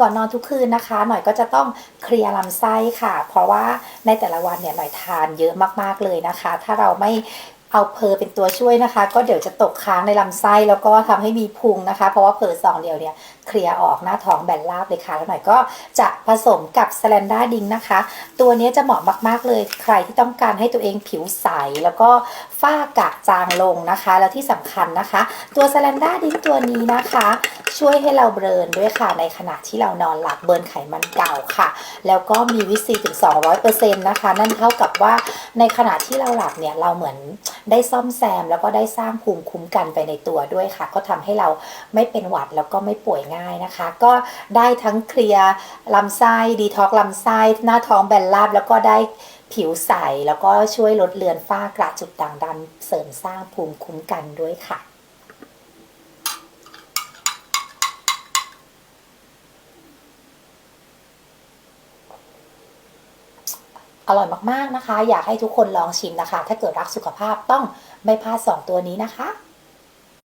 ก่อนนอนทุกคืนนะคะ หน่อยก็จะต้องเคลียร์ลำไส้ค่ะ เพราะว่าในแต่ละวันเนี่ยหน่อยทานเยอะมากๆเลยนะคะ ถ้าเราไม่เอาเพอเป็นตัวช่วยนะคะ ก็เดี๋ยวจะตกค้างในลำไส้แล้วก็ทำให้มีพุงนะคะ เพราะว่าเพอสองเดียวเนี่ยเคลียร์ออกหน้าท้องแบนราบเลยค่ะ แล้วหน่อยก็จะผสมกับสแลนด้าดิงนะคะ ตัวนี้จะเหมาะมากๆเลย ใครที่ต้องการให้ตัวเองผิวใส แล้วก็ฝ้ากระจางลงนะคะ แล้วที่สำคัญนะคะ ตัวสแลนด้าดิงตัวนี้นะคะช่วยให้เราเบิร์นด้วยค่ะในขณะที่เรานอนหลับเบิร์นไขมันเก่าค่ะ แล้วก็มีวิตซีถึง 200%นะคะ นั่นเท่ากับว่าในขณะที่เราหลับเนี่ยเราเหมือนได้ซ่อมแซม แล้วก็ได้สร้างภูมิคุ้มกันไปในตัวด้วยค่ะ ก็ทำให้เราไม่เป็นหวัดแล้วก็ไม่ป่วยง่ายนะคะ ก็ได้ทั้งเคลียร์ลำไส้ดีท็อกลำไส้หน้าท้องแบนราบแล้วก็ได้ผิวใส แล้วก็ช่วยลดเลือนฝ้ากระจุดด่างดำเสริมสร้างภูมิคุ้มกันด้วยค่ะ อร่อยมากๆนะคะ อยากให้ทุกคนลองชิมนะคะ ถ้าเกิดรักสุขภาพต้องไม่พลาด 2 ตัวนี้นะคะ